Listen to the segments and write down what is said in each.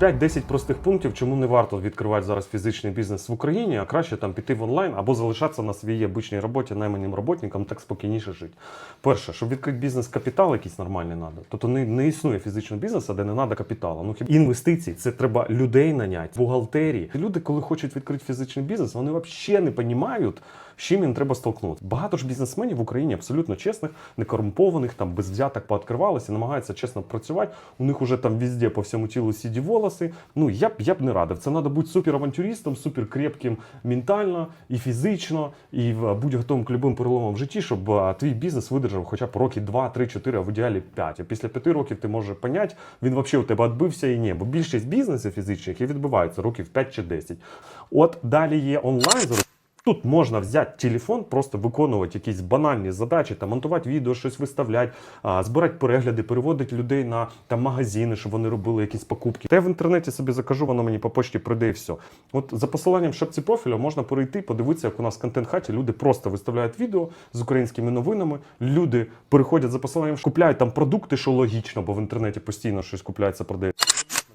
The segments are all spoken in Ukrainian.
5-10 простих пунктів, чому не варто відкривати зараз фізичний бізнес в Україні, а краще там піти в онлайн або залишатися на своїй обичній роботі найманим роботникам, так спокійніше жити. Перше, щоб відкрити бізнес, капітал якийсь нормальний треба. Тобто не, не існує фізичного бізнесу, де не треба капіталу. Ну хіба інвестиції це треба людей наняти, бухгалтерії. Люди, коли хочуть відкрити фізичний бізнес, вони взагалі не розуміють, з чим їм треба столкнутися. Багато ж бізнесменів в Україні абсолютно чесних, некорумпованих, там без взяток пооткривалися, намагаються чесно працювати. У них уже там везде по всьому тілу сіді волоси. Ну я б я б не радив. Це треба бути суперавантюристом, суперкрепким ментально і фізично, і будь готовим к любим переломам в житті, щоб твій бізнес видержав хоча б роки 2, 3, 4, а в ідеалі 5. А після 5 років ти можеш поняти, він взагалі у тебе відбився і ні. Бо більшість бізнесів фізичних і відбиваються років 5 чи 10. От далі є онлайн. Тут можна взяти телефон, просто виконувати якісь банальні задачі, там монтувати відео, щось виставляти, збирати перегляди, переводити людей на там магазини, щоб вони робили якісь покупки. Та я в інтернеті собі закажу, воно мені по почті прийде і все. От за посиланням шапці профілю можна перейти, подивитися, як у нас в контент-хаті люди просто виставляють відео з українськими новинами. Люди переходять за посиланням, купляють там продукти, що логічно, бо в інтернеті постійно щось купляється, продається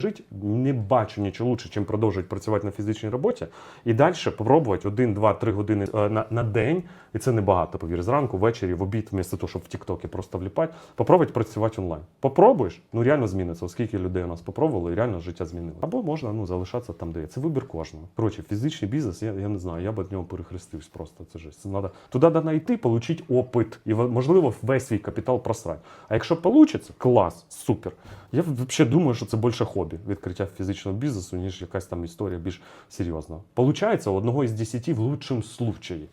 жити, не бачу нічого лучше, чим продовжувати працювати на фізичній роботі і далі попробувати 1, 2, 3 години е, на, на день, і це небагато, повір, зранку, ввечері, в обід, вмісто того, щоб в Тіктокі просто вліпати, попробувати працювати онлайн. Попробуєш, ну реально зміниться, оскільки людей у нас попробували, і реально життя змінило. Або можна ну, залишатися там, де є. Це вибір кожного. Коротше, фізичний бізнес, я, я не знаю, я б від нього перехрестився просто. Це жесть. Це надо, туди треба йти, отримати опит і, можливо, весь свій капітал просрати. А якщо вийде, клас, супер. Я взагалі думаю, що це більше хобі відкриття фізичного бізнесу, ніж якась там історія більш серйозна. Получається у одного із десяти в лучшому случаї.